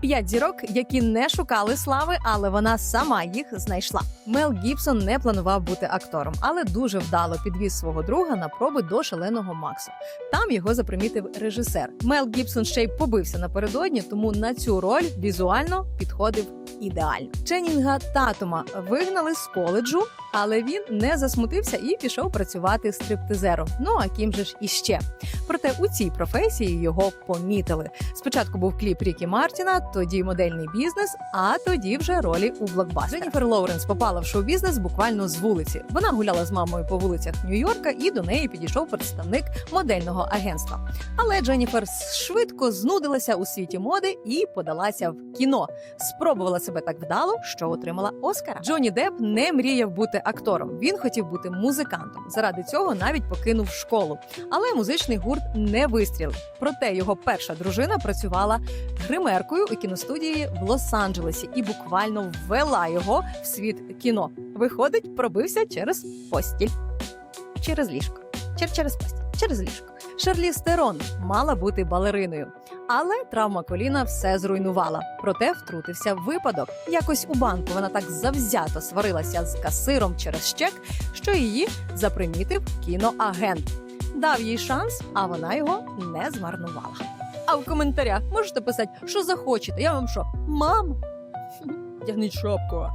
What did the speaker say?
П'ять зірок, які не шукали слави, але вона сама їх знайшла. Мел Гібсон не планував бути актором, але дуже вдало підвіз свого друга на проби до шаленого Максу. Там його запримітив режисер. Мел Гібсон ще й побився напередодні, тому на цю роль візуально підходив ідеально. Ченнінга Татума вигнали з коледжу, але він не засмутився і пішов працювати стриптизером. Ну а ким же ж іще? Проте у цій професії його помітили. Спочатку був кліп Рікі Мартіна, тоді модельний бізнес, а тоді вже ролі у блокбастерах. Дженніфер Лоуренс попала в шоу-бізнес буквально з вулиці. Вона гуляла з мамою по вулицях Нью-Йорка, і до неї підійшов представник модельного агентства. Але Дженніфер швидко знудилася у світі моди і подалася в кіно. Спробувала себе так вдало, що отримала Оскара. Джонні Депп не мріяв бути актором. Він хотів бути музикантом. Заради цього навіть покинув школу. Але музичний гурт не вистрілив. Проте його перша дружина працювала гримеркою у кіностудії в Лос-Анджелесі і буквально ввела його в світ кіно. Виходить, пробився через постіль, через ліжко, Чер- через постіль, через ліжко. Шарлі Стерон мала бути балериною, але травма коліна все зруйнувала. Проте втрутився випадок. Якось у банку вона так завзято сварилася з касиром через чек, що її запримітив кіноагент. Дав їй шанс, а вона його не змарнувала. А в коментарях можете писати, що захочете. Я вам що, мам? Тягніть шопку.